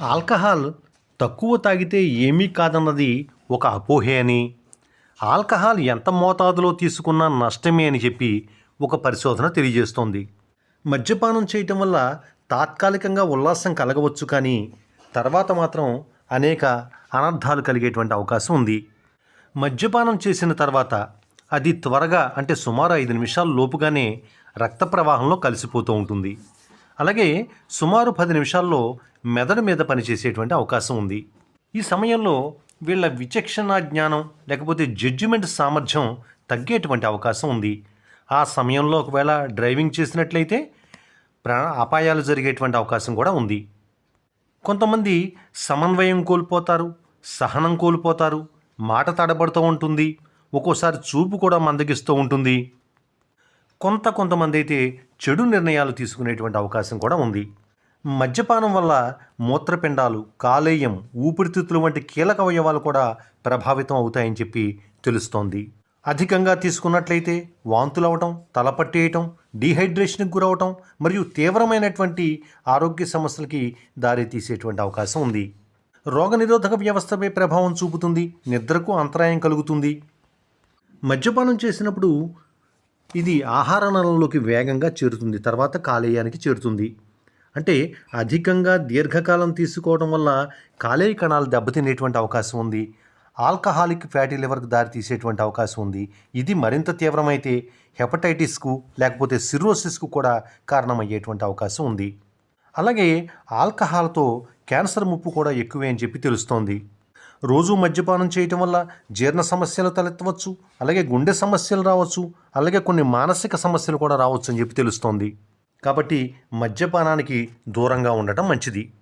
Alcohol తక్కువ తాగితే ఏమీ కాదన్నది ఒక అపోహే అని. ఆల్కహాల్ ఎంత మోతాదులో తీసుకున్నా నష్టమే అని చెప్పి ఒక పరిశోధన తెలియజేస్తోంది. మద్యపానం చేయటం వల్ల తాత్కాలికంగా ఉల్లాసం కలగవచ్చు కానీ తర్వాత మాత్రం అనేక అనర్థాలు కలిగేటువంటి అవకాశం ఉంది. మద్యపానం చేసిన తర్వాత అది త్వరగా అంటే సుమారు ఐదు నిమిషాల లోపుగానే రక్త ప్రవాహంలో కలిసిపోతూ ఉంటుంది. అలాగే సుమారు పది నిమిషాల్లో మెదడు మీద పనిచేసేటువంటి అవకాశం ఉంది. ఈ సమయంలో వీళ్ళ విచక్షణ జ్ఞానం లేకపోతే జడ్జిమెంట్ సామర్థ్యం తగ్గేటువంటి అవకాశం ఉంది. ఆ సమయంలో ఒకవేళ డ్రైవింగ్ చేసినట్లయితే ప్రాణ అపాయాలు జరిగేటువంటి అవకాశం కూడా ఉంది. కొంతమంది సమన్వయం కోల్పోతారు సహనం కోల్పోతారు మాట తడబడుతూ ఉంటుంది ఒక్కోసారి చూపు కూడా మందగిస్తూ ఉంటుంది. కొంత కొంతమంది అయితే చెడు నిర్ణయాలు తీసుకునేటువంటి అవకాశం కూడా ఉంది. మద్యపానం వల్ల మూత్రపిండాలు కాలేయం ఊపిరితిత్తులు వంటి కీలక అవయవాలు కూడా ప్రభావితం అవుతాయని చెప్పి తెలుస్తోంది. అధికంగా తీసుకున్నట్లయితే వాంతులవటం తలపట్టేయటం డీహైడ్రేషన్కి గురవటం మరియు తీవ్రమైనటువంటి ఆరోగ్య సమస్యలకి దారితీసేటువంటి అవకాశం ఉంది. రోగనిరోధక వ్యవస్థపై ప్రభావం చూపుతుంది నిద్రకు అంతరాయం కలుగుతుంది. మద్యపానం చేసినప్పుడు ఇది ఆహార నలంలోకి వేగంగా చేరుతుంది తర్వాత కాలేయానికి చేరుతుంది. అంటే అధికంగా దీర్ఘకాలం తీసుకోవడం వల్ల కాలేయ కణాలు దెబ్బతినేటువంటి అవకాశం ఉంది. ఆల్కహాలిక్ ఫ్యాటీ లివర్కి దారి తీసేటువంటి అవకాశం ఉంది. ఇది మరింత తీవ్రమైతే హెపటైటిస్కు లేకపోతే సిరోసిస్కు కూడా కారణమయ్యేటువంటి అవకాశం ఉంది. అలాగే ఆల్కహాల్తో క్యాన్సర్ ముప్పు కూడా ఎక్కువే అని చెప్పి తెలుస్తోంది. రోజు మద్యపానం చేయటం వల్ల జీర్ణ సమస్యలు తలెత్తవచ్చు అలాగే గుండె సమస్యలు రావచ్చు అలాగే కొన్ని మానసిక సమస్యలు కూడా రావచ్చు అని చెప్పి తెలుస్తోంది. కాబట్టి మద్యపానానికి దూరంగా ఉండటం మంచిది.